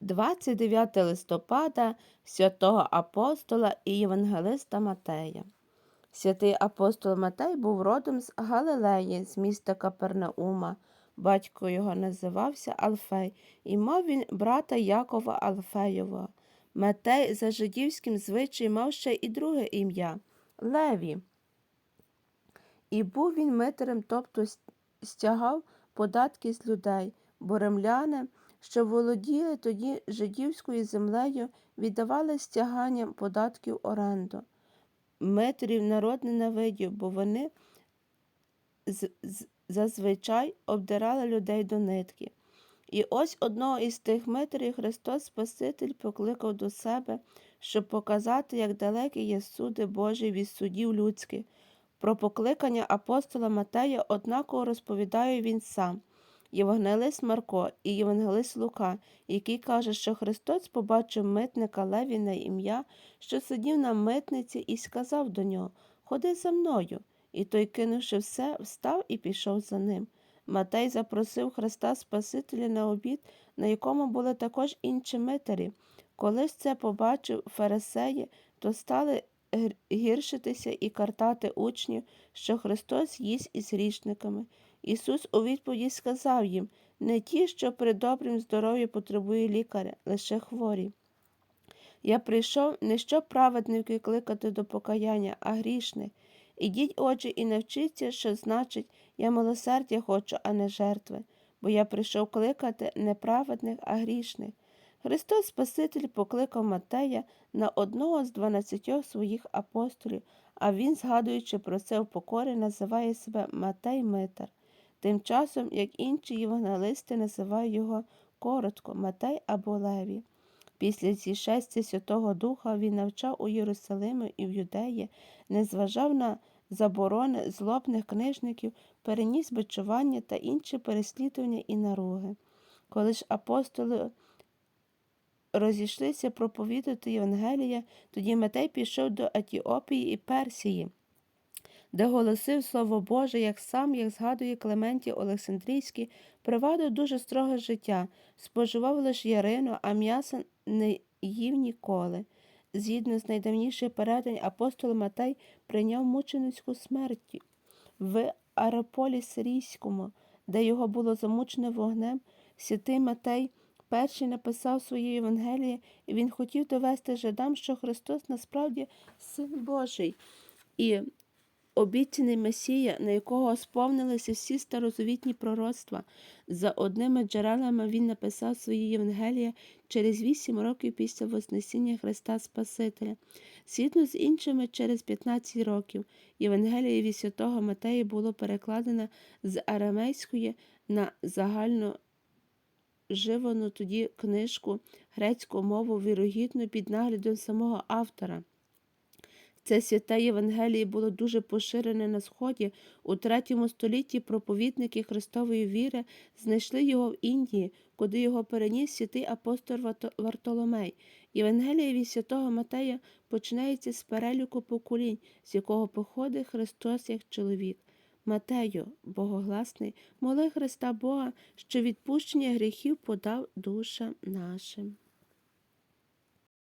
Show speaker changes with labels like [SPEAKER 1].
[SPEAKER 1] 29 листопада святого апостола і євангелиста Матея. Святий апостол Матей був родом з Галилеї, з міста Капернаума. Батько його називався Алфей, і мав він брата Якова Алфеєвого. Матей за жидівським звичаєм мав ще і друге ім'я Леві. І був він митарем, тобто стягав податки з людей, бо римляни, що володіли тоді жидівською землею, віддавали стяганням податків оренду. Митрів народ ненавидів, бо вони з- з- зазвичай обдирали людей до нитки. І ось одного із тих митрів Христос Спаситель покликав до себе, щоб показати, як далекі є суди Божі від судів людських. Про покликання апостола Матея однаково розповідає він сам. Євангелист Марко і Євангелист Лука, який каже, що Христос побачив митника Леві на ім'я, що сидів на митниці, і сказав до нього Ходи за мною. І той, кинувши все, встав і пішов за ним. Матей запросив Христа Спасителя на обід, на якому були також інші митарі. Коли ж це побачив фарисеї, то стали гіршитися і картати учнів, що Христос їсть із грішниками. Ісус у відповіді сказав їм не ті, що при добрім здоров'ї потребує лікаря, лише хворі. Я прийшов не щоб праведники кликати до покаяння, а грішних. Ідіть, отже, і навчіться, що значить я милосердя хочу, а не жертви, бо я прийшов кликати не праведних, а грішних. Христос Спаситель покликав Матея на одного з дванадцятьох своїх апостолів, а він, згадуючи про це в покорі, називає себе Матей Митар. Тим часом, як інші євангелисти називають його коротко Матей або Леві. Після зішестя Святого Духа він навчав у Єрусалимі і в Юдеї, не зважав на заборони злобних книжників, переніс бичування та інші переслідування і наруги. Коли ж апостоли розійшлися проповідати Євангелія, тоді Матей пішов до Етіопії і Персії, де голосив Слово Боже, як сам, як згадує Клементій Олександрійський, провадив дуже строге життя, споживав лише ярину, а м'яса не їв ніколи. Згідно з найдавніших передань, апостол Матей прийняв мученицьку смерть в Араполі Сирійському, де його було замучено вогнем. Святий Матей перший написав своє Євангеліє, і він хотів довести жидам, що Христос насправді Син Божий. І обіцяний Месія, на якого сповнилися всі старозавітні пророцтва. За одними джерелами він написав свої Євангелія через вісім років після Вознесіння Христа Спасителя. Згідно з іншими, через 15 років Євангеліє від святого Матея було перекладено з арамейської на загальну живану тоді книжку грецьку мову вірогідно під наглядом самого автора. Це святе Євангеліє було дуже поширене на Сході. У третьому столітті проповідники Христової віри знайшли його в Індії, куди його переніс святий апостол Вартоломей. Євангеліє від святого Матея починається з переліку поколінь, з якого походить Христос як чоловік. Матею, богогласний, моли Христа Бога, що відпущення гріхів подав душам нашим.